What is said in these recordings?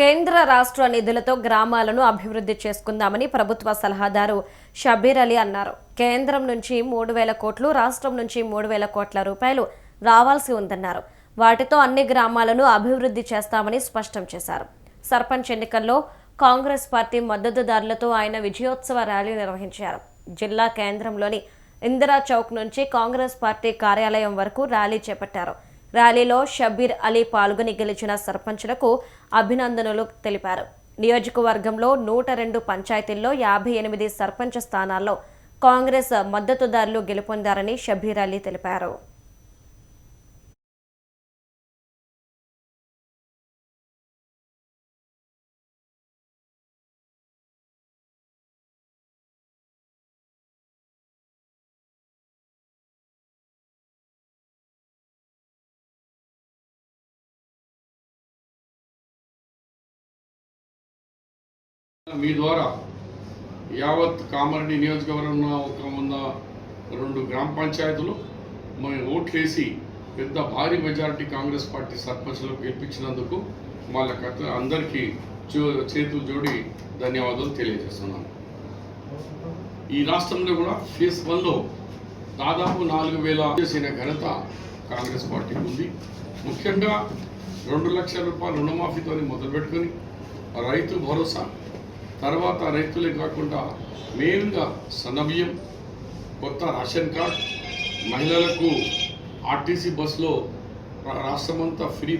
కేంద్ర రాష్ట్ర నిధులతో గ్రామాలను అభివృద్ధి చేసుకుందామని ప్రభుత్వ సలహాదారు షబీర్ అలీ అన్నారు. కేంద్రం నుంచి మూడు వేల కోట్లు రాష్ట్రం నుంచి మూడు వేల కోట్ల రూపాయలు రావాల్సి ఉందన్నారు. వాటితో అన్ని గ్రామాలను అభివృద్ధి చేస్తామని స్పష్టం చేశారు. సర్పంచ్ ఎన్నికల్లో కాంగ్రెస్ పార్టీ మద్దతుదారులతో ఆయన విజయోత్సవ ర్యాలీ నిర్వహించారు. జిల్లా కేంద్రంలోని ఇందిరా చౌక్ నుంచి కాంగ్రెస్ పార్టీ కార్యాలయం వరకు ర్యాలీ చేపట్టారు. ర్యాలీలో షబీర్ అలీ పాల్గొని గెలిచిన సర్పంచులకు అభినందనలు తెలిపారు. నియోజకవర్గంలో నూట రెండు పంచాయతీల్లో యాభై ఎనిమిది సర్పంచ్ స్థానాల్లో కాంగ్రెస్ మద్దతుదారులు గెలుపొందారని షబీర్ అలీ తెలిపారు. మీ ద్వారా యావత్ కామారెడ్డి నియోజకవర్గంలో ఒక ఉన్న రెండు గ్రామ పంచాయతీలు మేము ఓట్లేసి పెద్ద భారీ మెజారిటీ కాంగ్రెస్ పార్టీ సర్పంచ్లకు గెలిపించినందుకు వాళ్ళకి అందరికీ చేతులు జోడి ధన్యవాదాలు తెలియజేస్తున్నాను. ఈ రాష్ట్రంలో కూడా ఫేస్ వన్లో దాదాపు నాలుగు వేల చేసిన ఘనత కాంగ్రెస్ పార్టీకి ఉంది. ముఖ్యంగా రెండు లక్షల రూపాయల రుణమాఫీతో మొదలుపెట్టుకొని రైతు భరోసా తర్వాత రైతులే కాకుండా మెయిన్గా సన్నబియ్యం కొత్త రేషన్ కార్డ్ మహిళలకు ఆర్టీసీ బస్సులో రా- రాష్ట్రమంతా ఫ్రీ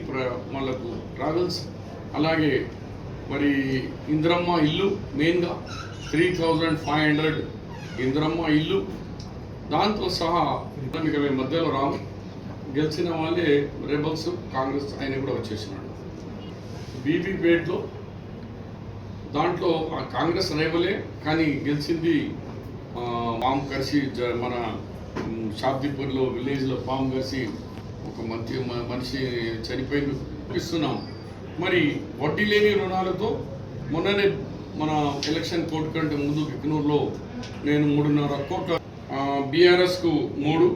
వాళ్ళకు ట్రావెల్స్. అలాగే మరి ఇంద్రమ్మ ఇల్లు మెయిన్గా three thousand five hundred Indiramma ఇల్లు. దాంతో సహా ఇక మేము మధ్యలో రాము గెలిచిన వాళ్ళే రెబల్స్ కాంగ్రెస్ ఆయన కూడా వచ్చేసినాడు. బీబీపేట్లో దాంట్లో కాంగ్రెస్ రేవలే కానీ గెలిచింది పాము కరిసి జ- మన షాబ్దీపూర్లో విలేజ్లో పాము కరిసి ఒక మంచి మనిషి చనిపోయింది ఇస్తున్నాం. మరి వడ్డీ లేని రుణాలతో మొన్ననే మన ఎలక్షన్ కోర్టు కంటే ముందు బిక్నూరులో నేను మూడున్నర కోట్ల బీఆర్ఎస్కు మూడు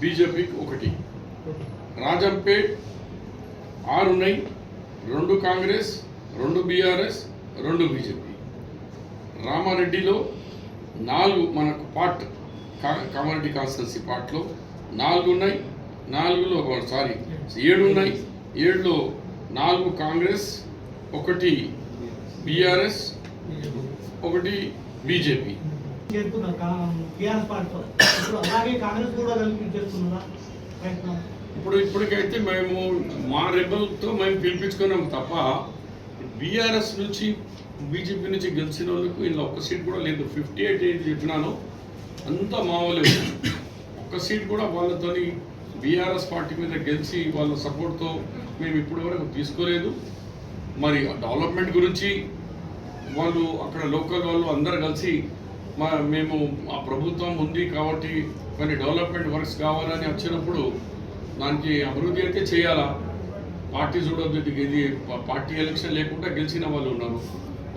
బీజేపీకి ఒకటి. రాజంపేట్ ఆరున్నై రెండు కాంగ్రెస్ రెండు బీఆర్ఎస్ రెండు బీజేపీ. రామారెడ్డిలో నాలుగు మనకు పార్ట్ కామారెడ్డి కాన్స్టెన్సీ పార్ట్లో నాలుగు ఉన్నాయి నాలుగులో సారీ ఏడు ఉన్నాయి ఏడులో నాలుగు కాంగ్రెస్ ఒకటి బీఆర్ఎస్ ఒకటి బీజేపీ. ఇప్పుడు ఇప్పటికైతే మేము మా రెబల్తో మేము పిలిపించుకున్నాం తప్ప బీఆర్ఎస్ నుంచి బీజేపీ నుంచి గెలిచిన వాళ్ళకు ఇలా ఒక్క సీట్ కూడా లేదు. ఫిఫ్టీ ఎయిట్ ఏంటి చెప్పినాను అంతా మామూలు. ఒక్క సీట్ కూడా వాళ్ళతోని బీఆర్ఎస్ పార్టీ మీద గెలిచి వాళ్ళ సపోర్ట్తో మేము ఇప్పుడు వరకు తీసుకోలేదు. మరి డెవలప్మెంట్ గురించి వాళ్ళు అక్కడ లోకల్ వాళ్ళు అందరు కలిసి మా మేము ఆ ప్రభుత్వం ఉంది కాబట్టి కొన్ని డెవలప్మెంట్ వర్క్స్ కావాలని వచ్చినప్పుడు దానికి అభివృద్ధి అయితే చేయాలా? పార్టీ చూడొద్దు ఇది పార్టీ ఎలక్షన్ లేకుండా గెలిచిన వాళ్ళు ఉన్నారు.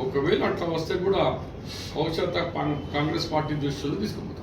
ఒకవేళ అట్లా వస్తే కూడా భవిష్యత్ కాంగ్రెస్ పార్టీ దృష్టిలో తీసుకుపోతారు.